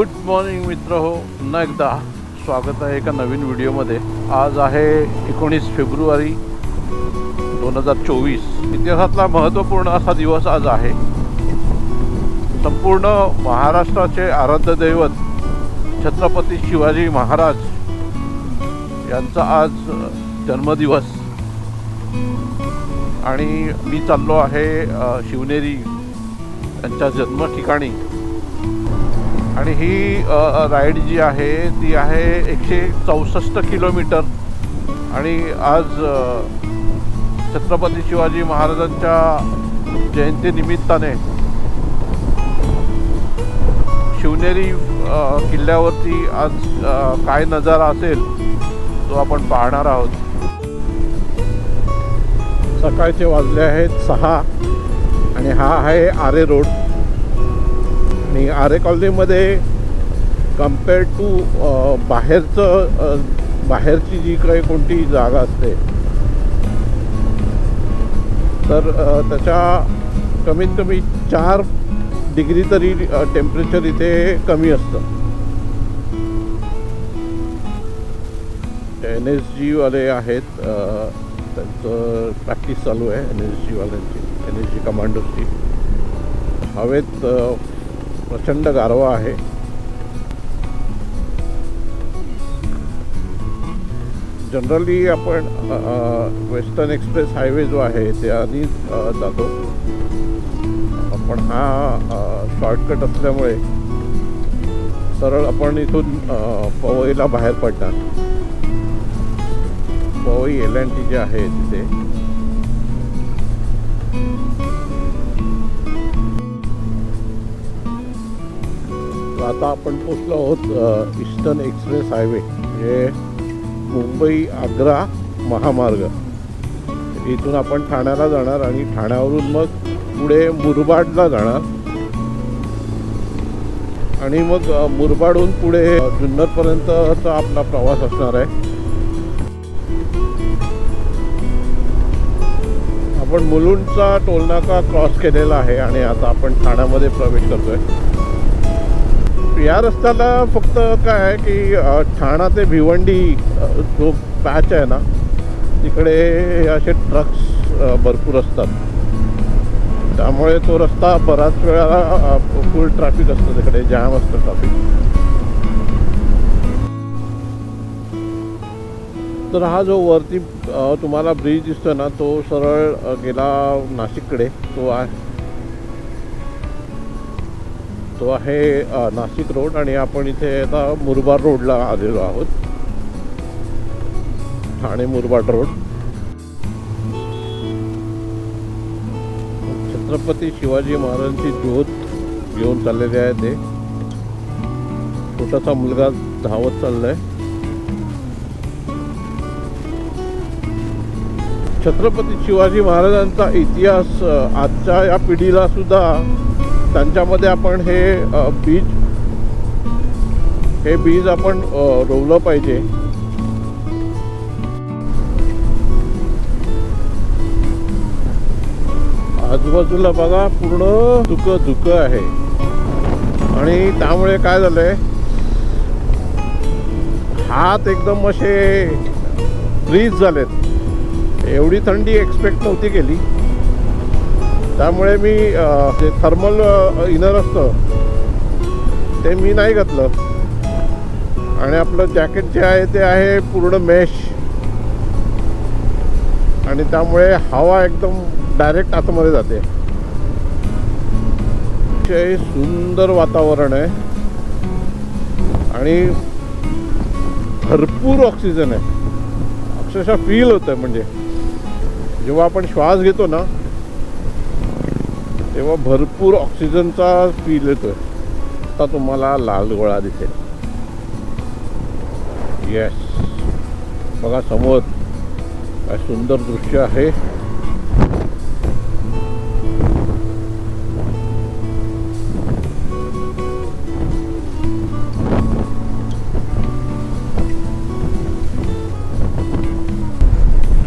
Good morning मित्र हो. पुन्हा एकदा स्वागत आहे एका नवीन व्हिडिओमध्ये. आज आहे एकोणीस फेब्रुवारी दोन हजार चोवीस. इतिहासातला महत्त्वपूर्ण असा दिवस आज आहे. संपूर्ण महाराष्ट्राचे आराध्य दैवत छत्रपती शिवाजी महाराज यांचा आज जन्मदिवस. आणि मी चाललो आहे शिवनेरी त्यांच्या जन्म ठिकाणी आणि ही राईड जी आहे ती आहे एकशे चौसष्ट किलोमीटर. आणि आज छत्रपती शिवाजी महाराजांच्या जयंतीनिमित्ताने शिवनेरी किल्ल्यावरती आज काय नजारा असेल तो आपण पाहणार आहोत. सकाळचे वाजले आहेत सहा आणि हा आहे आरे रोड. आणि आरे कॉलनीमध्ये कंपेअर टू बाहेरचं बाहेरची जी काही कोणती जागा असते तर त्याच्या कमीत कमी चार डिग्री तरी टेम्परेचर इथे कमी असतं. एन एस जीवाले आहेत त्यांचं प्रॅक्टिस चालू आहे एन एस जीवाल्यांची एन एस जी कमांडोची हवेत प्रचंड गारवा आहे. जनरली आपण वेस्टर्न एक्सप्रेस हायवे जो आहे त्यानी जातो. पण हा शॉर्टकट असल्यामुळे सरळ आपण इथून पवईला बाहेर पडणार. पवई एल एन टी जे आहे तिथे. आता आपण पोचलो आहोत ईस्टर्न एक्सप्रेस हायवे म्हणजे मुंबई आग्रा महामार्ग. इथून आपण ठाण्याला जाणार आणि ठाण्यावरून मग पुढे मुरबाडला जाणार. आणि मग मुरबाडहून पुढे जुन्नरपर्यंतचा आपला प्रवास असणार आहे. आपण मुलुंडचा टोलनाका क्रॉस केलेला आहे आणि आता आपण ठाण्यामध्ये प्रवेश करतोय. या रस्त्याला फक्त काय आहे की ठाणा ते भिवंडी जो पॅच आहे ना तिकडे असे ट्रक्स भरपूर असतात. त्यामुळे तो रस्ता बराच वेळा फुल ट्रॅफिक असतं तिकडे जॅम असतं ट्रॅफिक तर हा जो वरती तुम्हाला ब्रिज दिसतो ना तो सरळ गेला नाशिककडे तो आहे. तो आहे नाशिक रोड आणि आपण इथे आता मुरबाड रोडला आलेलो आहोत. ठाणे मुरबाड रोड. छत्रपती शिवाजी महाराजांची ज्योत घेऊन चाललेली आहे ते. छोटासा मुलगा धावत चाललाय. छत्रपती शिवाजी महाराजांचा इतिहास आजच्या या पिढीला सुद्धा त्यांच्यामध्ये आपण हे बीज हे बीज आपण रोवलं पाहिजे. आजूबाजूला बघा पूर्ण धुकं धुकं आहे. आणि त्यामुळे काय झालंय हात एकदम असे फ्रीज झालेत. एवढी थंडी एक्सपेक्ट नव्हती केली. त्यामुळे मी जे थर्मल इनर असतं ते मी नाही घातलं. आणि आपलं जॅकेट जे आहे ते आहे पूर्ण मेश. आणि त्यामुळे हवा एकदम डायरेक्ट आतमध्ये जाते. अतिशय सुंदर वातावरण आहे. आणि भरपूर ऑक्सिजन आहे. अक्षरशः फील होतं म्हणजे. जेव्हा आपण श्वास घेतो ना तेव्हा भरपूर ऑक्सिजनचा फील आहे आता तुम्हाला लाल गोळा दिसेल. येस बघा समोर काय सुंदर दृश्य आहे.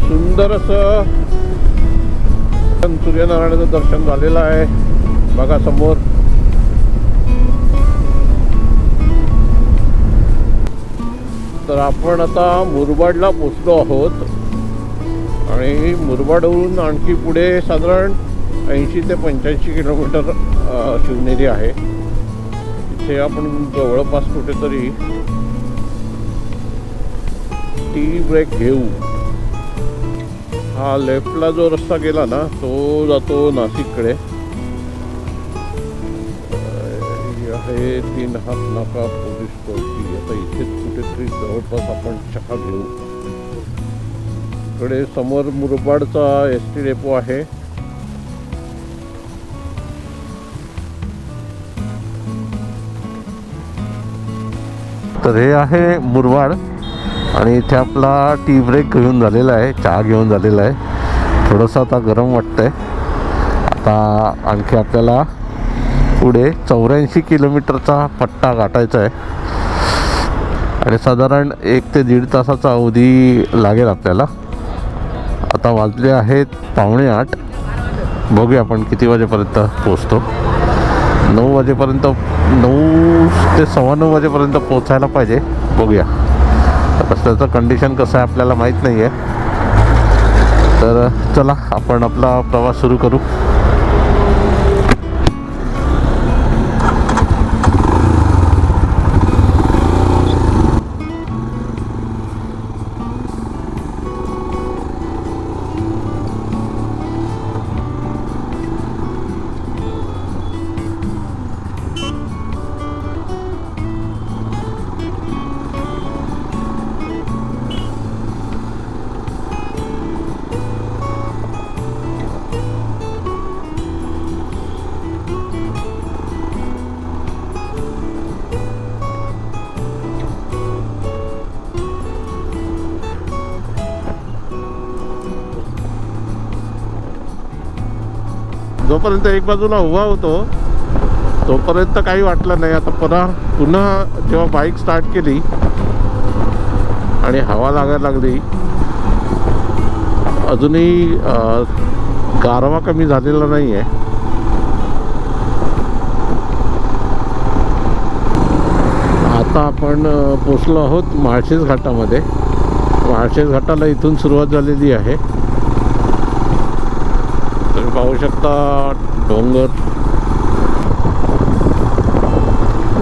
सुंदर असं सूर्यनारायणाचं दर्शन झालेलं आहे. बघा समोर. तर आपण आता मुरबाडला पोचलो आहोत. आणि मुरबाडवरून आणखी पुढे साधारण ऐंशी ते पंच्याऐंशी किलोमीटर शिवनेरी आहे. तिथे आपण जवळपास कुठेतरी टी ब्रेक घेऊ. हा लेफ्टला जो रस्ता गेला ना तो जातो नाशिककडे. आहे तीन हात नाका पोलीस चौकी आता इथेच कुठेतरी जवळपास आपण चहा घेऊ. इकडे समोर मुरबाडचा एस टी डेपो आहे. तर हे आहे मुरबाड. आणि इथे आपला टी ब्रेक घेऊन झालेला आहे चहा घेऊन झालेला आहे. थोडंसं आता गरम वाटतंय. आता आणखी आपल्याला पुढे चौऱ्याऐंशी किलोमीटरचा पट्टा गाठायचा आहे. आणि साधारण एक ते दीड तासाचा अवधी लागेल आपल्याला. आता वाजले आहेत पावणे आठ. बघूया आपण किती वाजेपर्यंत पोचतो नऊ वाजेपर्यंत नऊ ते सव्वा नऊ वाजेपर्यंत पोचायला पाहिजे. बघूया. रस्त्याचं कंडिशन कसं आहे आपल्याला माहीत नाही आहे तर चला आपण आपला प्रवास सुरू करू. जोपर्यंत एक बाजूला उभा होतो तोपर्यंत काही वाटलं नाही. आता पुन्हा पुन्हा जेव्हा बाईक स्टार्ट केली आणि हवा लागायला लागली अजूनही गारवा कमी झालेला नाही आहे आता आपण पोचलो आहोत माळशेज घाटामध्ये. माळशेज घाटाला इथून सुरुवात झालेली आहे. तुम्ही पाहू शकता डोंगर.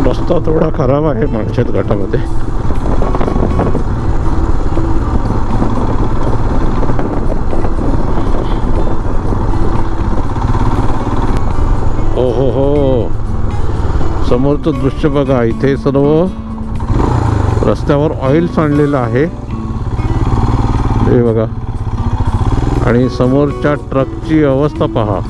रस्ता थोडा खराब आहे माळशेत घाटामध्ये. ओ हो. हो समोरचं दृश्य बघा इथे सर्व रस्त्यावर ऑइल सांडलेलं आहे. हे बघा. आणि समोरच्या ट्रकची अवस्था पहा.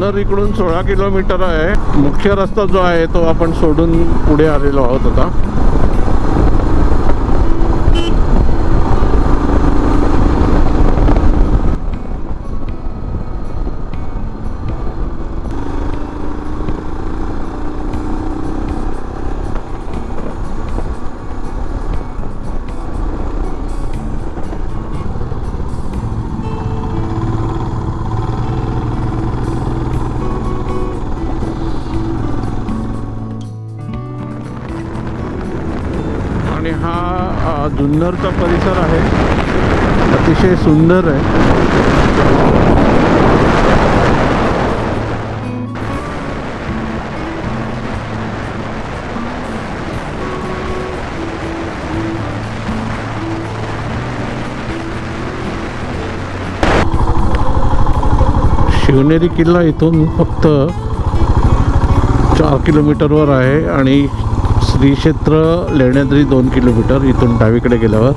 जुन्नर इकडून सोळा किलोमीटर आहे. मुख्य रस्ता जो आहे तो आपण सोडून पुढे आलेलो आहोत आता. जुन्नरचा परिसर आहे. अतिशय सुंदर आहे. शिवनेरी किल्ला इथून फक्त चार किलोमीटरवर आहे आणि श्रीक्षेत्र लेण्याद्री दोन किलोमीटर इथून डावीकडे गेल्यावर.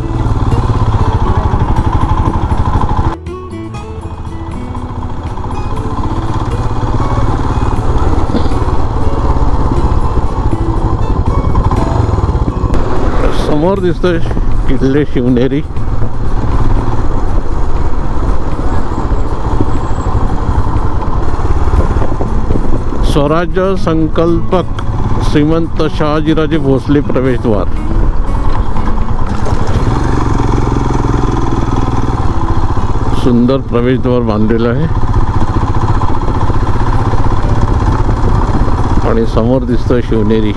समोर दिसतोय किल्ले शिवनेरी. स्वराज्य संकल्पक श्रीमंत शहाजीराजे भोसले प्रवेशद्वार. सुंदर प्रवेशद्वार बांधलेलं आहे. आणि समोर दिसतं शिवनेरी.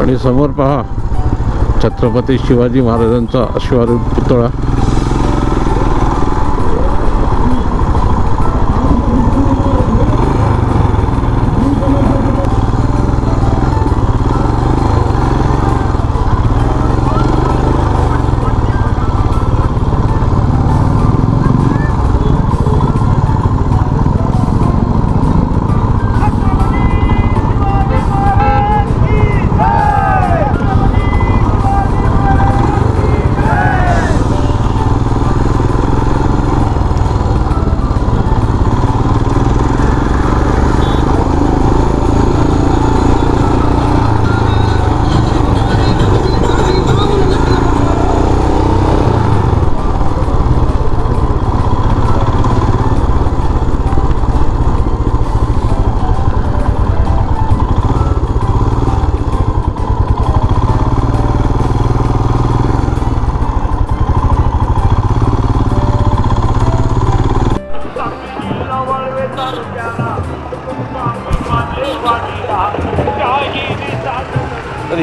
आणि समोर पहा छत्रपती शिवाजी महाराजांचा अश्वारूढ पुतळा.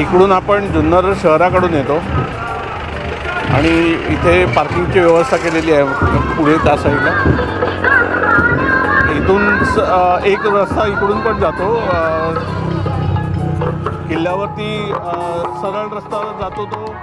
इकडून आपण जुन्नर शहराकडून येतो. आणि इथे पार्किंगची व्यवस्था केलेली आहे पुढे त्या साईडला. इथून स- एक रस्ता इकडून पण जातो. किल्ल्यावरती सरळ रस्ता जातो तो.